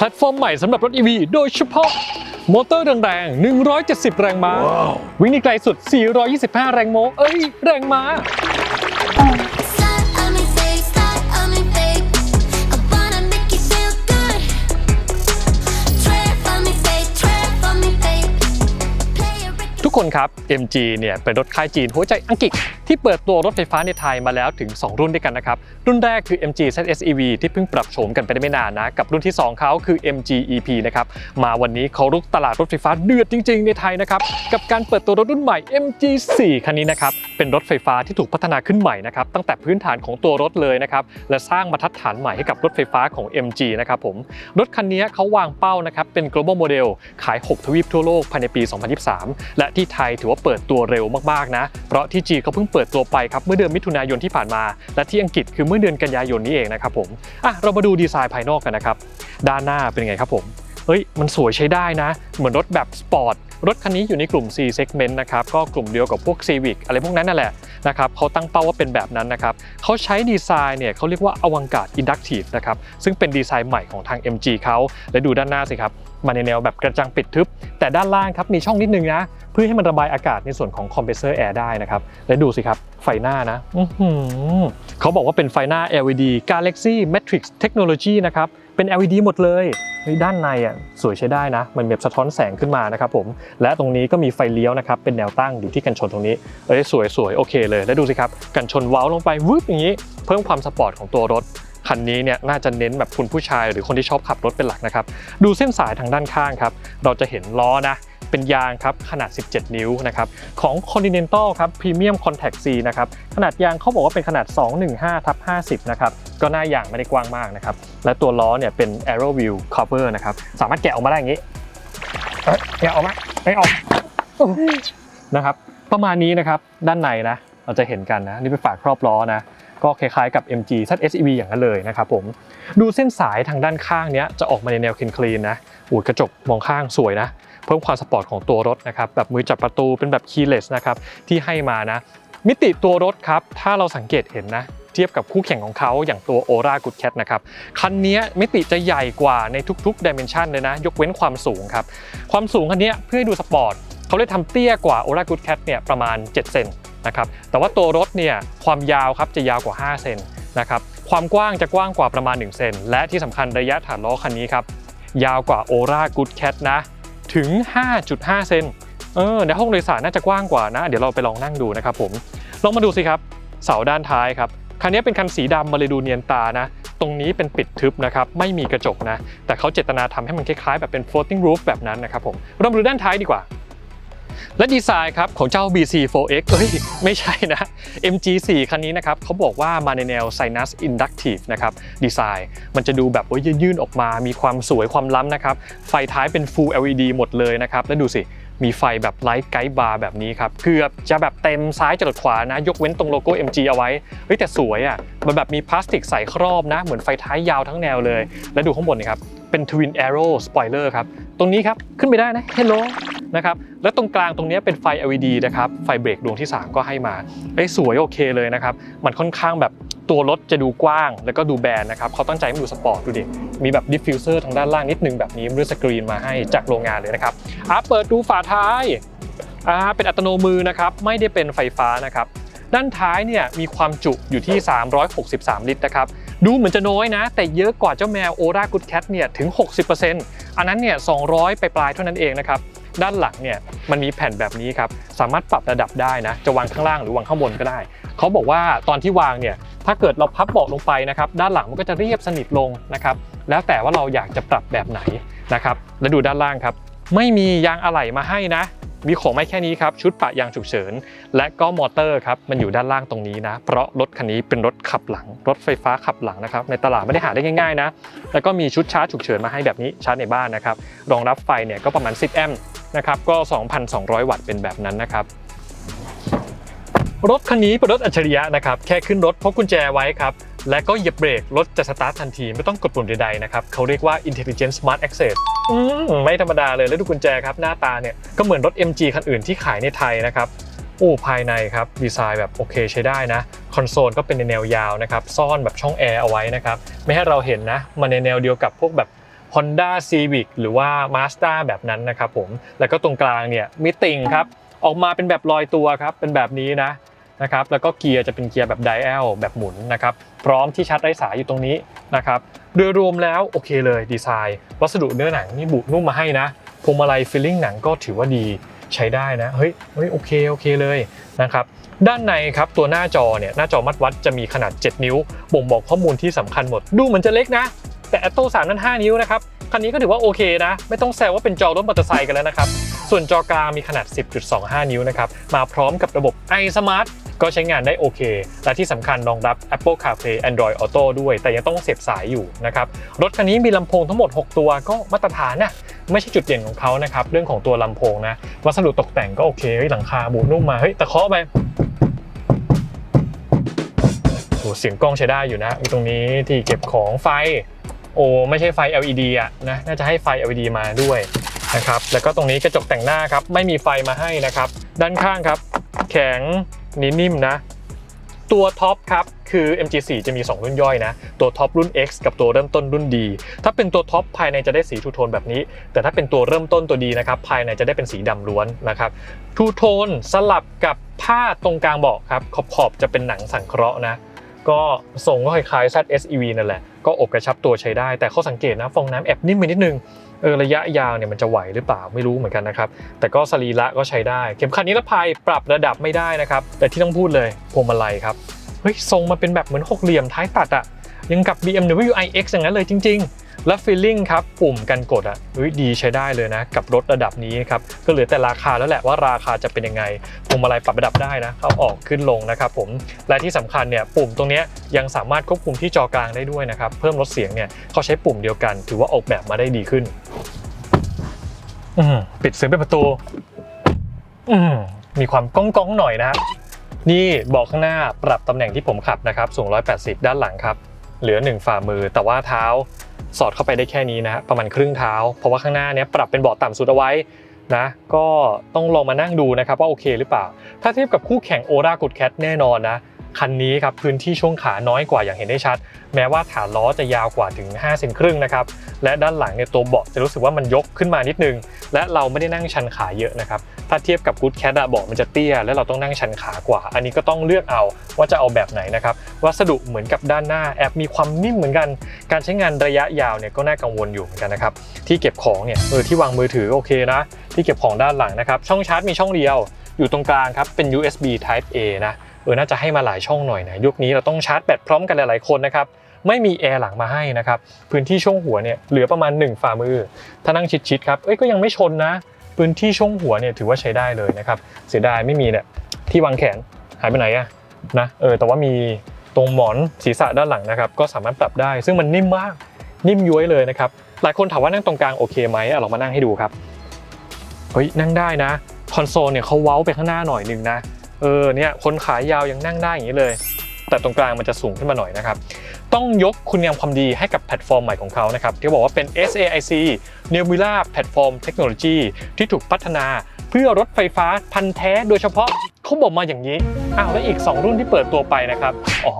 แพลตฟอร์มใหม่สำหรับรถ EV โดยเฉพาะมอเตอร์แรงๆ 170 แรงม้า วิ่งได้ไกลสุด 425 แรงโมเอ้ย แรงม้า Slide on me, babe, slide on me, babe. I wanna make you feel good. Twerk on me, babe, twerk on me, babe. Play a record. ทุกคนครับ MG เนี่ยเป็นรถค่ายจีนหัวใจอังกฤษ ที่เปิดตัวรถไฟฟ้าในไทยมาแล้วถึง 2 รุ่นด้วยกันนะครับ รุ่นแรกคือ MG ZSEV ที่เพิ่งปรับโฉมกันไปได้ไม่นานนะ กับรุ่นที่ 2เขาคือ MG EP นะครับ มาวันนี้เขารุกตลาดรถไฟฟ้าเดือดจริง ๆ ในไทยนะครับ กับการเปิดตัวรถรุ่นใหม่ MG4 คันนี้นะครับ เป็นรถไฟฟ้าที่ถูกพัฒนาขึ้นใหม่นะครับ ตั้งแต่พื้นฐานของตัวรถเลยนะครับ และสร้างมาตรฐานใหม่ให้กับรถไฟฟ้าของ MG นะครับผม รถคันนี้เขาวางเป้านะครับ เป็น global model ขาย 6 ทวีปทั่วโลกภายในปี 2023 และที่ไทยถือว่าเปิดตัวเร็วมากๆนะ เพราะที่จีเขาเพิ่งเปิดิดตัวไปครับเมื่อเดือนมิถุนายนที่ผ่านมา และที่อังกฤษคือเมื่อเดือนกันยายนนี้เองนะครับผมอะเรามาดูดีไซน์ภายนอกกันนะครับด้านหน้าเป็นไงครับผม เฮ้ยมันสวยใช้ได้นะ เหมือนรถแบบสปอร์ตรถคันนี้อยู่ในกลุ่ม C segment นะครับก็กลุ่มเดียวกับพวก Civic อะไรพวกนั้นนั่นแหละนะครับเขาตั้งเป้าว่าเป็นแบบนั้นนะครับเขาใช้ดีไซน์เนี่ยเขาเรียกว่า Avantgarde Inductive นะครับซึ่งเป็นดีไซน์ใหม่ของทาง MG เขาและดูด้านหน้าสิครับมาในแนวแบบกระจังปิดทึบ แต่ด้านล่างครับมีช่องนิดนึงนะเพื่อให้มันระบายอากาศในส่วนของ compressor air ได้นะครับและดูสิครับไฟหน้านะเขาบอกว่าเป็นไฟหน้า LED Galaxy Matrix Technology นะครับ เป็น LED หมดเลยด้านในอะสวยใช้ได้นะ มันแบบสะท้อนแสงขึ้นมานะครับผม และตรงนี้ก็มีไฟเลี้ยวนะครับเป็นแนวตั้งอยู่ที่กันชนตรงนี้เอ้ยสวยสวยโอเคเลยแล้วดูสิครับกันชนเว้าลงไปวึบอย่างนี้ เพิ่มความสปอร์ตของตัวรถคันนี้เนี่ยน่าจะเน้นแบบคุณผู้ชายหรือคนที่ชอบขับรถเป็นหลักนะครับ ดูเส้นสายทางด้านข้างครับ เราจะเห็นล้อนะ เป็นยางครับขนาด 17 นิ้วนะครับของ Continental ครับ Premium Contact C นะครับขนาดยางเขาบอกว่าเป็นขนาด 215ทับ50 นะครับก็หน้ายางไม่ได้กว้างมากนะครับและตัวล้อเนี่ยเป็น Aero Wheel Cover นะครับสามารถแกะออกมาได้อย่างนี้เอ้ยแกะออกมาไม่ออกนะครับประมาณนี้นะครับด้านในนะเราจะเห็นกันนะนี่เป็นฝาครอบล้อนะก็คล้ายๆกับ MG ZSEV อย่างนั้นเลยนะครับผมดูเส้นสายทางด้านข้างเนี้ยจะออกมาในแนวคลีนๆนะอูดกระจกมองข้างสวยนะ เพิ่มความสปอร์ตของตัวรถนะครับแบบมือจับประตูเป็นแบบ keyless นะครับที่ให้มานะ มิติตัวรถครับถ้าเราสังเกตเห็นนะเทียบกับคู่แข่งของเขาอย่างตัว Ora Good Cat นะครับคันนี้มิติจะใหญ่กว่าในทุกๆ dimension เลยนะ ยกเว้นความสูงครับความสูงคันนี้เพื่อให้ดูสปอร์ตเขาเลยทำเตี้ยกว่า Ora Good Cat เนี่ยประมาณ 7 เซนนะครับแต่ว่าตัวรถเนี่ยความยาวครับจะยาวกว่า 5 เซนนะครับความกว้างจะกว้างกว่าประมาณ 1 เซนและที่สำคัญระยะฐานล้อคันนี้ครับยาวกว่า Ora Good Cat นะ ถึง 5.5 เซนเออในห้องโดยสารน่าจะกว้างกว่านะ เดี๋ยวเราไปลองนั่งดูนะครับผม ลองมาดูสิครับ เสาด้านท้ายครับ คันนี้เป็นคันสีดำมาเลยดูเนียนตานะ ตรงนี้เป็นปิดทึบนะครับ ไม่มีกระจกนะ แต่เขาเจตนาทำให้มันคล้ายๆแบบเป็น floating roof แบบนั้นนะครับผมเรามาดูด้านท้ายดีกว่า และดีไซน์ครับของเจ้า BC4X เอ้ยไม่ใช่นะ MG4 คันนี้นะครับเขาบอกว่ามาในแนว Sinus Inductive นะครับดีไซน์มันจะดูแบบโอ้ยยื่นๆออกมา มีความสวยความล้ำนะครับ ไฟท้ายเป็น Full LED หมดเลยนะครับ แล้วดูสิมีไฟแบบไลท์ไกด์บาร์แบบนี้ครับเกือบจะแบบเต็มซ้ายจรดขวานะ ยกเว้นตรงโลโก้ MG เอาไว้เฮ้ยแต่สวยอะมันแบบมีพลาสติกใส่ครอบนะ เหมือนไฟท้ายยาวทั้งแนวเลย แล้วดูข้างบนนี่ครับ เป็น Twin Arrow Spoiler ครับ ตรงนี้ครับ ขึ้นไปได้นะ Hello นะครับ แล้วตรงกลางตรงนี้เป็นไฟ LED นะครับ ไฟเบรกดวงที่ 3 ก็ให้มาเฮ้สวยโอเคเลยนะครับ มันค่อนข้างแบบตัวรถจะดูกว้าง แล้วก็ดูแบนนะครับเขาตั้งใจให้ดูสปอร์ตดูดิ มีแบบดิฟฟิวเซอร์ทางด้านล่างนิดนึงแบบนี้ด้วยสกรีนมาให้จากโรงงานเลยนะครับอะเปิดดูฝาท้ายอ่าเป็นอัตโนมือนะครับ ไม่ได้เป็นไฟฟ้านะครับ ด้านท้ายเนี่ยมีความจุอยู่ที่ 363 ลิตรนะครับ ดูเหมือนจะน้อยนะ แต่เยอะกว่าเจ้าแมว Ora Good Cat เนี่ยถึง 60%อันนั้นเนี่ย200 ไปปลายเท่านั้นเองนะครับด้านหลังเนี่ยมันมีแผ่นแบบนี้ครับสามารถปรับระดับได้นะ จะวางข้างล่างหรือวางข้างบนก็ได้ เขาบอกว่าตอนที่วางเนี่ยถ้าเกิดเราพับเบาะลงไปนะครับด้านหลังมันก็จะเรียบสนิทลงนะครับแล้วแต่ว่าเราอยากจะปรับแบบไหนนะครับแล้วดูด้านล่างครับไม่มียางอะไหล่มาให้นะ มีของไม่แค่นี้ครับชุดปะยางฉุกเฉิน และก็มอเตอร์ครับมันอยู่ด้านล่างตรงนี้นะ เพราะรถคันนี้เป็นรถขับหลัง รถไฟฟ้าขับหลังนะครับในตลาดไม่ได้หาได้ง่ายๆนะแล้วก็มีชุดชาร์จฉุกเฉินมาให้แบบนี้ชาร์จในบ้านนะครับรองรับไฟเนี่ยก็ประมาณ 10 แอมป์นะครับก็ 2,200 วัตต์เป็นแบบนั้นนะครับรถคันนี้เป็นรถอัจฉริยะนะครับแค่ขึ้นรถพกกุญแจไว้ครับ และก็เหยียบเบรกรถจะสตาร์ททันทีไม่ต้องกดปุ่มใดๆนะครับเขาเรียกว่า Intelligent Smart Access มไม่ธรรมดาเลยแล้วดูกุญแจครับหน้าตาเนี่ยก็เหมือนรถ MG คันอื่นที่ขายในไทยนะครับโอ้ภายในครับดีไซน์แบบโอเคใช้ได้นะคอนโซลก็เป็นในแนวยาวนะครับซ่อนแบบช่องแอร์เอาไว้นะครับไม่ให้เราเห็นนะมันในแนวเดียวกับพวกแบบ Honda Civic หรือว่า Mazda แบบนั้นนะครับผมแล้วก็ตรงกลางเนี่ยมีติ่งครับออกมาเป็นแบบลอยตัวครับเป็นแบบนี้นะ นะครับแล้วก็เกียร์จะเป็นเกียร์แบบไดแอลแบบหมุนนะครับพร้อมที่ชาร์จไร้สายอยู่ตรงนี้นะครับโดยรวมแล้วโอเคเลยดีไซน์ วัสดุเนื้อหนังนี่บุนุ่มมาให้นะพวงมาลัยฟิลลิ่งหนังก็ถือว่าดีใช้ได้นะเฮ้ยเฮ้ยโอเคโอเคเลยนะครับด้านในครับตัวหน้าจอเนี่ยหน้าจอมัดวัดจะมีขนาด 7 นิ้ว บ่งบอกข้อมูลที่สำคัญหมดดูเหมือนจะเล็กนะ แต่ a t t o 3นั้น 5 นิ้วนะครับคันนี้ก็ถือว่าโอเคนะ ไม่ต้องแซวว่าเป็นจอรถมอเตอร์ไซค์กันแล้วนะครับ ส่วนจอกลางมีขนาด 10.25 นิ้วนะครับ มาพร้อมกับระบบ iSmart ก็ใช้งานได้โอเค และที่สำคัญรองรับ Apple CarPlay Android Auto ด้วย แต่ยังต้องเสียบสายอยู่นะครับ รถคันนี้มีลำโพงทั้งหมด 6 ตัวก็มาตรฐานนะไม่ใช่จุดเด่นของเขานะครับ เรื่องของตัวลำโพงนะ วัสดุตกแต่งก็โอเคหลังคาบูนุ่มมา เฮ้ยตะเคาะไปโอ้เสียงกล้องใช้ได้อยู่นะมีตรงนี้ที่เก็บของไฟ โอ้ไม่ใช่ไฟ LED อะนะ น่าจะให้ไฟ LED มาด้วยนะครับ แล้วก็ตรงนี้กระจกแต่งหน้าครับ ไม่มีไฟมาให้นะครับ ด้านข้างครับ แข็ง นี่นิ่มนะ ตัวท็อปครับคือ MG4 จะมี 2 รุ่นย่อยนะ ตัวท็อปรุ่น X กับตัวเริ่มต้นรุ่น D ถ้าเป็นตัวท็อปภายในจะได้สีทูโทนแบบนี้ แต่ถ้าเป็นตัวเริ่มต้นตัวดีนะครับภายในจะได้เป็นสีดำล้วนนะครับทูโทนสลับกับผ้าตรงกลางเบาะครับขอบๆจะเป็นหนังสังเคราะห์นะก็ทรงก็คล้ายๆ ZSEV นั่นแหละก็อบกระชับตัวใช้ได้ แต่ข้อสังเกตนะฟองน้ำแอบนิ่มไปนิดนึง เออระยะยาวเนี่ยมันจะไหวหรือเปล่าไม่รู้เหมือนกันนะครับแต่ก็สรีระก็ใช้ได้ เข็มขัดนิรภัยปรับระดับไม่ได้นะครับแต่ที่ต้องพูดเลยพวงมาลัยครับเฮ้ยทรงมาเป็นแบบเหมือนหกเหลี่ยมท้ายตัดอะยังกับ BMW iX อย่างนั้นเลยจริง ๆ และฟีลลิ่งครับปุ่มกันกดอะเฮ้ยดีใช้ได้เลยนะกับรถระดับนี้ครับก็เหลือแต่ราคาแล้วแหละว่าราคาจะเป็นยังไงพวงมาลัยปรับระดับได้นะเข้าออกขึ้นลงนะครับผมและที่สำคัญเนี่ยปุ่มตรงนี้ยังสามารถควบคุมที่จอกลางได้ด้วยนะครับเพิ่มลดเสียงเนี่ยเขาใช้ปุ่มเดียวกัน ถือว่าออกแบบมาได้ดีขึ้นปิดเสียงเป็นประตูมมีความก้องก้องหน่อยนะนี่เบอกข้างหน้าปรับตำแหน่งที่ผมขับนะครับสูง 180 ด้านหลังครับ เหลือ 1 ฝ่ามือ แต่ว่าเท้า สอดเข้าไปได้แค่นี้นะฮะประมาณครึ่งเท้า เพราะว่าข้างหน้าเนี้ยปรับเป็นเบาะต่ำสุดเอาไว้นะก็ต้องลองมานั่งดูนะครับว่าโอเคหรือเปล่า ถ้าเทียบกับคู่แข่งโอรากุดแคทแน่นอนนะ คันนี้ครับพื้นที่ช่วงขาน้อยกว่าอย่างเห็นได้ชัด แม้ว่าฐานล้อจะยาวกว่าถึง5เซนครึ่งนะครับและด้านหลังเนี่ยตัวเบาะจะรู้สึกว่ามันยกขึ้นมานิดนึง และเราไม่ได้นั่งชันขาเยอะนะครับถ้าเทียบกับ Good Cat อะเบาะมันจะเตี้ย และเราต้องนั่งชันขากว่า อันนี้ก็ต้องเลือกเอาว่าจะเอาแบบไหนนะครับวัสดุเหมือนกับด้านหน้าแอบมีความนิ่มเหมือนกัน การใช้งานระยะยาวเนี่ยก็น่ากังวลอยู่เหมือนกันนะครับที่เก็บของเนี่ยเออที่วางมือถือโอเคนะที่เก็บของด้านหลังนะครับช่องชาร์จมีช่องเดียว อยู่ตรงกลางครับเป็น USB Type A นะ ออน่าจะให้มาหลายช่องหน่อยนะยุคนี้เราต้องชาร์จแบตพร้อมกันหลายๆคนนะครับไม่มีแอร์หลังมาให้นะครับพื้นที่ช่วงหัวเนี่ยเหลือประมาณ 1 ฝ่ามือ ถ้านั่งชิดๆครับเอ้ยก็ยังไม่ชนนะ พื้นที่ช่วงหัวเนี่ยถือว่าใช้ได้เลยนะครับเสียดายไม่มีเนี่ยที่วางแขนหายไปไหนอะนะเออแต่ว่ามีตรงหมอนศีรษะด้านหลังนะครับก็สามารถปรับได้ ซึ่งมันนิ่มมากนิ่มย้วยเลยนะครับหลายคนถามว่านั่งตรงกลางโอเคไหมอะลองมานั่งให้ดูครับเฮ้ยนั่งได้นะคอนโซลเนี่ยเขาเว้าไปข้างหน้าหน่อยหนึงนะ เออเนี่ยคนขายาวยังนั่งได้อย่างนี้เลย แต่ตรงกลางมันจะสูงขึ้นมาหน่อยนะครับ ต้องยกคุณงามความดีให้กับแพลตฟอร์มใหม่ของเขานะครับ ที่บอกว่าเป็น SAIC New Mila Platform Technology ที่ถูกพัฒนาเพื่อรถไฟฟ้าพันธุ์แท้โดยเฉพาะ เขาบอกมาอย่างนี้ อ้าวแล้วอีก 2 รุ่นที่เปิดตัวไปนะครับ อ๋อ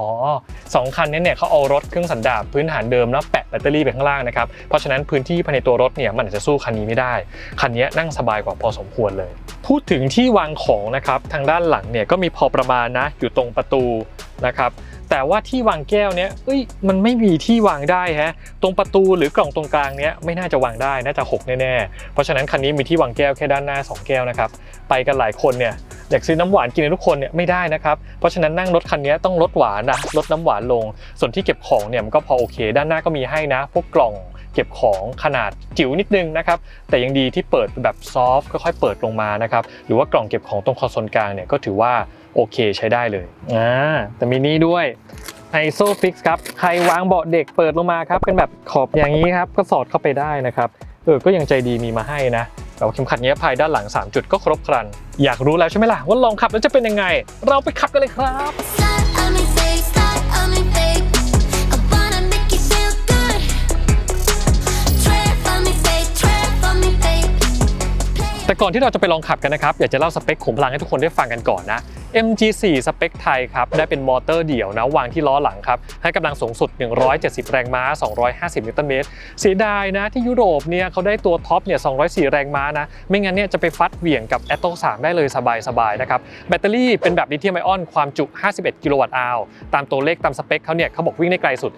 สองคันนี้เนี่ยเขาเอารถเครื่องสันดาปพื้นฐานเดิมแล้วแปะแบตเตอรี่ไปข้างล่างนะครับ เพราะฉะนั้นพื้นที่ภายในตัวรถเนี่ยมันอาจจะสู้คันนี้ไม่ได้ คันนี้นั่งสบายกว่าพอสมควรเลย พูดถึงที่วางของนะครับทางด้านหลังเนี่ยก็มีพอประมาณนะอยู่ตรงประตูนะครับแต่ว่าที่วางแก้วเนี้ยเอ้ย มันไม่มีที่วางได้ฮะ ตรงประตูหรือกล่องตรงกลางเนี้ยไม่น่าจะวางได้ น่าจะหกแน่ๆ เพราะฉะนั้นคันนี้มีที่วางแก้วแค่ด้านหน้า 2 แก้วนะครับ ไปกันหลายคนเนี่ย อยากซื้อน้ำหวานกินกันทุกคนเนี่ยไม่ได้นะครับ เพราะฉะนั้นนั่งรถคันนี้ต้องลดหวานนะลดน้ำหวานลง ส่วนที่เก็บของเนี่ยมันก็พอโอเค ด้านหน้าก็มีให้นะ พวกกล่องเก็บของขนาดจิ๋วนิดนึงนะครับแต่ยังดีที่เปิดแบบซอฟต์ค่อยๆเปิดลงมานะครับหรือว่ากล่องเก็บของตรงคอนโซลกลางเนี่ยก็ถือว่าโอเคใช้ได้เลยอ่าแต่มีนี่ด้วย ISO Fix ครับใครวางเบาะเด็กเปิดลงมาครับเป็นแบบขอบอย่างนี้ครับก็สอดเข้าไปได้นะครับเออก็ยังใจดีมีมาให้นะ แต่ว่าเข็มขัดนิรภัยด้านหลัง 3 จุดก็ครบครัน อยากรู้แล้วใช่ไหมล่ะว่าลองขับแล้วจะเป็นยังไง เราไปขับกันเลยครับ แต่ก่อนที่เราจะไปลองขับกันนะครับ อยากจะเล่าสเปคขุมพลังให้ทุกคนได้ฟังกันก่อนนะ MG4 สเปคไทยครับ ได้เป็นมอเตอร์เดี่ยวนะ วางที่ล้อหลังครับ ให้กำลังสูงสุด 170 แรงม้า 250 นิวตันเมตรเสียดายนะที่ยุโรปเนี่ยเขาได้ตัวท็อปเนี่ย 204 แรงม้านะ ไม่งั้นเนี่ยจะไปฟัดเหวี่ยงกับ a t o 3 ได้เลยสบายๆนะครับ แบตเตอรี่เป็นแบบลิเธียมไอออนความจุ 51 กิโลวัตต์อาวตามตัวเลขตามสเปคเขาเนี่ยเขาบอกวิ่งได้ไกลสุด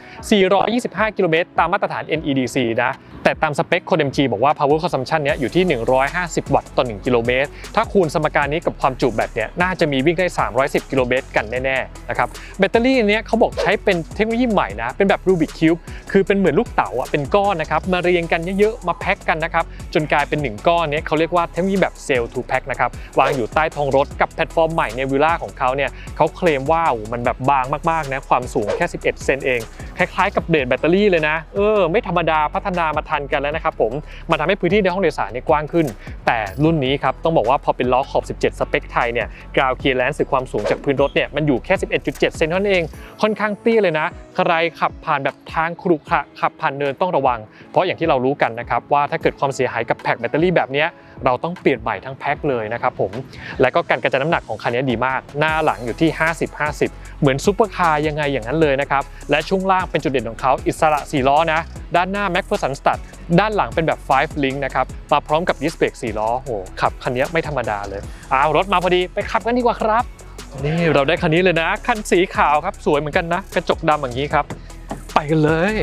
425 กิโลเมตรตามมาตรฐาน NEDC นะ แต่ตามสเปคคน MG บอกว่า power consumption เนี่ยอยู่ที่ 150 วัตต์ต่อ 1 กิโลเมตร ถ้าคูณสมการนี้กับความจุแบตเนี่ยน่าจะมีวิ่งได้ 310 กิโลเมตรกันแน่ๆนะครับแบตเตอรี่อันเนี้ยเขาบอกใช้เป็นเทคโนโลยีใหม่นะ เป็นแบบ Rubik Cube คือเป็นเหมือนลูกเต๋าอะเป็นก้อนนะครับมาเรียงกันเยอะๆมาแพ็คกันนะครับจนกลายเป็น 1 ก้อนเนี้ยเขาเรียกว่าเทคโนโลยีแบบ Cell to Pack นะครับวางอยู่ใต้ท้องรถกับแพลตฟอร์มใหม่ในวิล่าของเขาเนี่ยเขาเคลมว่ามันแบบบางมากๆนะความสูงแค่ 11 เซนเอง คล้ายๆ กับเบรดแบตเตอรี่เลยนะเออไม่ธรรมดาพัฒนามาทันกันแล้วนะครับผมมันทำให้พื้นที่ในห้องโดยสารเนี่ยกว้างขึ้น แต่รุ่นนี้ครับต้องบอกว่าพอเป็นล้อขอบ 17 สเปคไทยเนี่ยกราวเคลียร์แลนซ์หรือความสูงจากพื้นรถเนี่ยมันอยู่แค่ 11.7 เซนเท่านั้นเอง ค่อนข้างเตี้ยเลยนะ ใครขับผ่านแบบทางครุขระขับผ่านเนินต้องระวัง เพราะอย่างที่เรารู้กันนะครับว่าถ้าเกิดความเสียหายกับแพ็คแบตเตอรี่แบบนี้ เราต้องเปลี่ยนใหม่ทั้งแพ็คเลยนะครับผม และก็การกระจายน้ำหนักของคันนี้ดีมาก หน้าหลังอยู่ที่ 50-50 เหมือนซูเปอร์คาร์ยังไงอย่างนั้นเลยนะครับ และช่วงล่างเป็นจุดเด่นของเขาอิสระ4ล้อนะ ด้านหน้า m a c p h e r s o n Stud ด้านหลังเป็นแบบ 5 link นะครับ มาพร้อมกับดิสเบรก4ล้อโหขับคันนี้ไม่ธรรมดาเลยอ้าวรถมาพอดีไปขับกันดีกว่าครับนี่เราได้คันนี้เลยนะ คันสีขาวครับ สวยเหมือนกันนะ กระจกดำอย่างนี้ครับ ไปกันเลย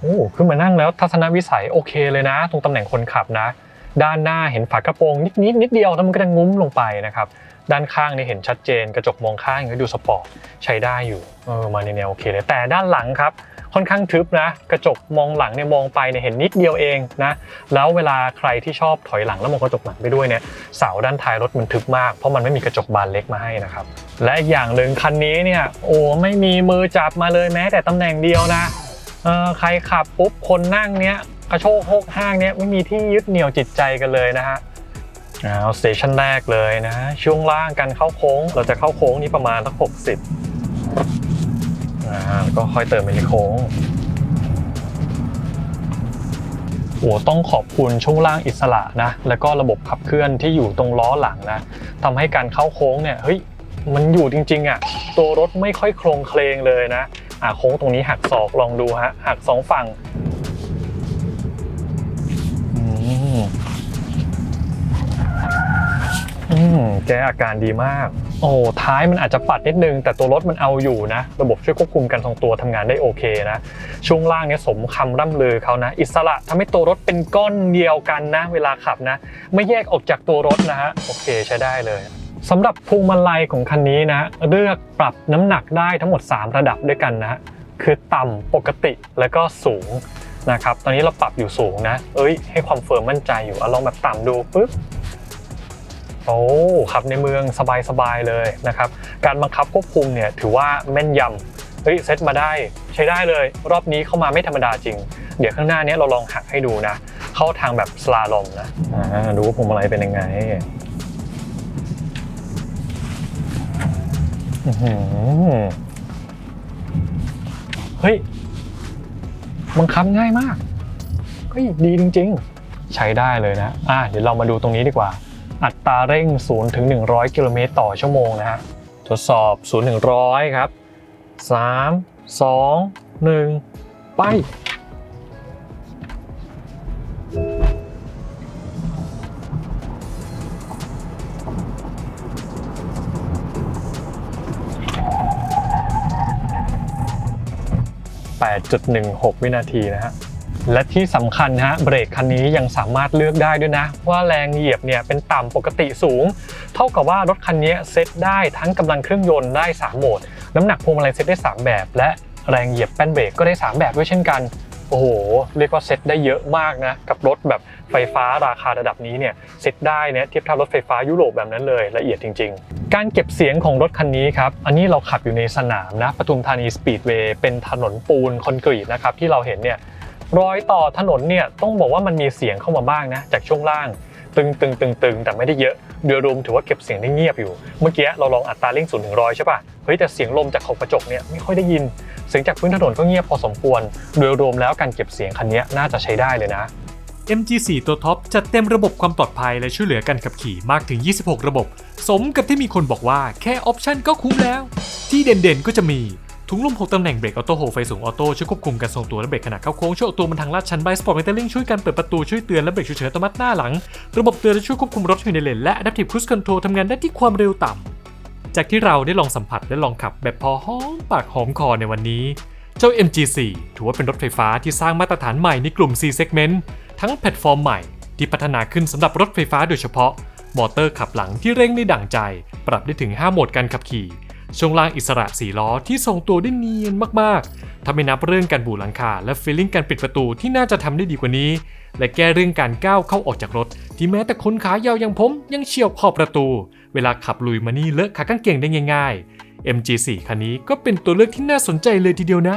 โอ้ขึ้นมานั่งแล้วทัศนวิสัยโอเคเลยนะ ตรงตำแหน่งคนขับนะ ด้านหน้าเห็นฝากระโปรงนิดนิดนิดเดียวแล้วมันก็จะงุ้มลงไปนะครับ ด้านข้างนี่เห็นชัดเจน กระจกมองข้างก็ดูสปอร์ตใช้ได้อยู่เออมาในแนวโอเคเลยแต่ด้านหลังครับค่อนข้างทึบนะ กระจกมองหลังเนี่ยมองไปเนี่ยเห็นนิดเดียวเองนะแล้วเวลาใครที่ชอบถอยหลังแล้วมองกระจกหลังไปด้วยเนี่ยเสาด้านท้ายรถมันทึบมากเพราะมันไม่มีกระจกบานเล็กมาให้นะครับและอีกอย่างหนึ่งคันนี้เนี่ยโอ้ไม่มีมือจับมาเลยแม้แต่ตำแหน่งเดียวนะ เออใครขับปุ๊บคนนั่งเนี้ยกระโชกโฮกห้างเนี้ยไม่มีที่ยึดเหนี่ยวจิตใจกันเลยนะฮะเอาสเตชันแรกเลยนะช่วงล่างการเข้าโค้ง เราจะเข้าโค้งนี้ประมาณสักหกสิบอ่าแล้วก็ค่อยเติมไปในโค้งโอ้ต้องขอบคุณช่วงล่างอิสระนะ แล้วก็ระบบขับเคลื่อนที่อยู่ตรงล้อหลังนะทำให้การเข้าโค้งเนี่ยเฮ้ยมันอยู่จริงๆอะตัวรถไม่ค่อยโครงเคลงเลยนะ อะโค้งตรงนี้หักศอกลองดูฮะหักสองฝั่งอืมอืมแกอาการดีมาก โอ้ท้ายมันอาจจะปัดนิดนึง แต่ตัวรถมันเอาอยู่นะ ระบบช่วยควบคุมการทรงตัวทำงานได้โอเคนะ ช่วงล่างเนี้ยสมคำร่ำลือเขานะ อิสระทำให้ตัวรถเป็นก้อนเดียวกันนะ เวลาขับนะ ไม่แยกออกจากตัวรถนะฮะ โอเคใช้ได้เลย สำหรับพวงมาลัยของคันนี้นะเลือกปรับน้ำหนักได้ทั้งหมด 3 ระดับด้วยกันนะคือต่ำปกติแล้วก็สูงนะครับ ตอนนี้เราปรับอยู่สูงนะ เอ้ย ให้ความเฟิร์มมั่นใจอยู่เอาลองแบบต่ำดูปุ๊บโอ้ขับในเมืองสบายๆเลยนะครับ การบังคับควบคุมเนี่ยถือว่าแม่นยำเฮ้ยเซตมาได้ใช้ได้เลย รอบนี้เข้ามาไม่ธรรมดาจริง เดี๋ยวข้างหน้านี้เราลองหักให้ดูนะ เข้าทางแบบสลาลอมนะอ่าดูว่าพวงมาลัยเป็นยังไง อื้อหือเฮ้ย บังคับง่ายมากเฮ้ยดีจริง ๆ ใช้ได้เลยนะ อะเดี๋ยวเรามาดูตรงนี้ดีกว่า อัตราเร่ง 0 ถึง 100 กิโลเมตรต่อชั่วโมงนะฮะ ทดสอบ 0 ถึง 100 ครับ 3 2 1 ไป 8.16 วินาทีนะฮะและที่สำคัญนะฮะเบรกคันนี้ยังสามารถเลือกได้ด้วยนะ ว่าแรงเหยียบเนี่ยเป็นต่ำปกติสูง เท่ากับว่ารถคันนี้เซตได้ทั้งกำลังเครื่องยนต์ได้ 3 โหมด น้ำหนักพวงมาลัยเซตได้ 3 แบบ และแรงเหยียบแป้นเบรกก็ได้ 3 แบบด้วยเช่นกัน โอ้โห เรียกว่าเซ็ตได้เยอะมากนะ กับรถแบบไฟฟ้าราคาระดับนี้เนี่ยเซ็ตได้เนี่ยเทียบเท่ารถไฟฟ้ายุโรปแบบนั้นเลยละเอียดจริง ๆ การเก็บเสียงของรถคันนี้ครับ อันนี้เราขับอยู่ในสนามนะปทุมธานีสปีดเวย์เป็นถนนปูนคอนกรีตนะครับที่เราเห็นเนี่ยรอยต่อถนนเนี่ยต้องบอกว่ามันมีเสียงเข้ามาบ้างนะจากช่วงล่าง ตึงตึงตึงตึงแต่ไม่ได้เยอะโดยรวมถือว่าเก็บเสียงได้เงียบอยู่ เมื่อกี้เราลองอัตราเร่งศูนย์ถึงร้อยใช่ป่ะเฮ้ยแต่เสียงลมจากขอบกระจกเนี่ยไม่ค่อยได้ยิน เสียงจากพื้นถนนก็เงียบพอสมควร โดยรวมแล้วการเก็บเสียงคันนี้น่าจะใช้ได้เลยนะ MG4 ตัวท็อปจัดเต็มระบบความปลอดภัยและช่วยเหลือการขับขี่มากถึง 26 ระบบ สมกับที่มีคนบอกว่าแค่ออปชั่นก็คุ้มแล้ว ที่เด่นๆก็จะมี ถุงลม6ตำแหน่งเบรกออโต้โฮไฟสูงออโต้ช่วยควบคุมการทรงตัวและเบรกขณะเข้าโค้งช่วยเอาตัวมันทางลาดชันไบสปอร์ตเมทัลลิงช่วยการเปิดประตูช่วยเตือนและเบรกฉุกเฉินอัตโนมัติหน้าหลัง ระบบเตือนและช่วยควบคุมรถอยู่ในเลนและ Adaptive Cruise Control ทำงานได้ที่ความเร็วต่ำจากที่เราได้ลองสัมผัสและลองขับแบบพอหอมปากหอมคอในวันนี้ เจ้า MG4 ถือว่าเป็นรถไฟฟ้าที่สร้างมาตรฐานใหม่ในกลุ่ม C segment ทั้งแพลตฟอร์มใหม่ที่พัฒนาขึ้นสำหรับรถไฟฟ้าโดยเฉพาะ มอเตอร์ขับหลังที่เร่งได้ดั่งใจ ปรับได้ถึง 5 โหมดการขับขี่ ช่วงล่างอิสระ4ล้อที่ทรงตัวได้เนียนมากๆ ถ้าไม่นับเรื่องการบูหลังคาและฟีลลิ่งการปิดประตูที่น่าจะทำได้ดีกว่านี้ และแก้เรื่องการก้าวเข้าออกจากรถ ที่แม้แต่คนขายาวอย่างผมยังเฉียวขอบประตู เวลาขับลุยมานี่เลอะขากางเกงได้ง่ายๆ MG4 คันนี้ก็เป็นตัวเลือกที่น่าสนใจเลยทีเดียวนะ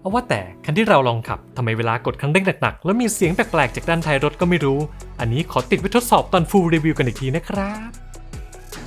เอาว่าแต่คันที่เราลองขับทำไมเวลากดคันเร่งหนักๆแล้วมีเสียงแปลกๆจากด้านท้ายรถก็ไม่รู้ อันนี้ขอติดไว้ทดสอบตอนฟูลรีวิวกันอีกทีนะครับ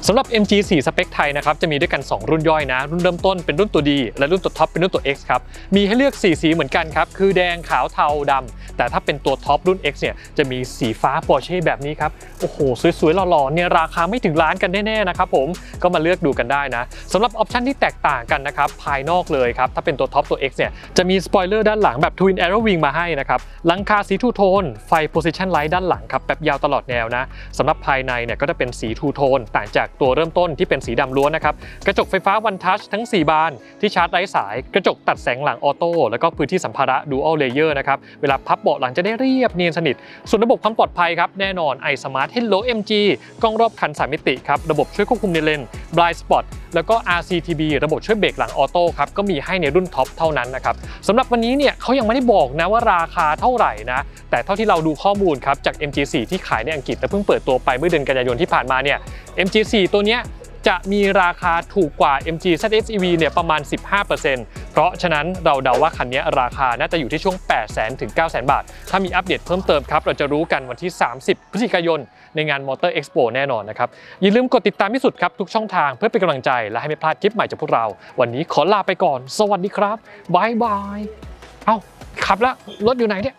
สำหรับ MG4 สเปคไทยนะครับจะมีด้วยกัน 2 รุ่นย่อยนะ รุ่นเริ่มต้นเป็นรุ่นตัวดีและรุ่นตัวท็อปเป็นรุ่นตัว X ครับ มีให้เลือก 4 สีเหมือนกันครับ คือแดงขาวเทาดำแต่ถ้าเป็นตัวท็อปรุ่น X เนี่ยจะมีสีฟ้าปอร์เช่แบบนี้ครับ โอ้โห สวยๆหล่อๆเนี่ยราคาไม่ถึงล้านกันแน่ๆนะครับผมก็มาเลือกดูกันได้นะสำหรับออปชันที่แตกต่างกันนะครับภายนอกเลยครับถ้าเป็นตัวท็อปตัว X เนี่ยจะมีสปอยเลอร์ด้านหลังแบบ Twin Arrow Wing มาให้นะครับหลังคาสีทูโทนไฟ Position Light ด้านหลังครับแบบยาวตลอดแนวนะสำหรับภายในเนี่ยก็จะเป็นสีทูโทนต่างจากตัวเริ่มต้นที่เป็นสีดำล้วนนะครับ กระจกไฟฟ้าวันทัชทั้ง 4 บานที่ชาร์จไร้สาย กระจกตัดแสงหลังออโต้ แล้วก็พื้นที่สัมภาระ Dual Layer นะครับ เวลาพับเบาะหลังจะได้เรียบเนียนสนิท ส่วนระบบความปลอดภัยครับ แน่นอน iSmart Hello MG กล้องรอบคัน 3 มิติครับ ระบบช่วยควบคุมในเลน Blind Spot แล้วก็ RCTB ระบบช่วยเบรกหลังออโต้ครับ ก็มีให้ในรุ่นท็อปเท่านั้นนะครับสำหรับวันนี้เนี่ยเขายังไม่ได้บอกนะว่าราคาเท่าไหร่นะ แต่เท่าที่เราดูข้อมูลครับจาก MG4 ที่ขายในอังกฤษและเพิ่งเปิดตัวไปเมื่อเดือนกันยายนที่ผ่านมาเนี่ย MG4 ตัวเนี้ยจะมีราคาถูกกว่า MG ZS EV เนี่ยประมาณ 15%เพราะฉะนั้นเราเดาว่าคันนี้ราคาน่าจะอยู่ที่ช่วง 800,000ถึง900,000 บาท ถ้ามีอัปเดตเพิ่มเติมครับ เราจะรู้กันวันที่ 30 พฤศจิกายน ในงาน Motor Expo แน่นอนนะครับ อย่าลืมกดติดตามที่สุดครับทุกช่องทางเพื่อเป็นกำลังใจ และให้ไม่พลาดคลิปใหม่จากพวกเรา วันนี้ขอลาไปก่อน สวัสดีครับบายบาย เอ้าขับแล้วรถอยู่ไหนเนี่ย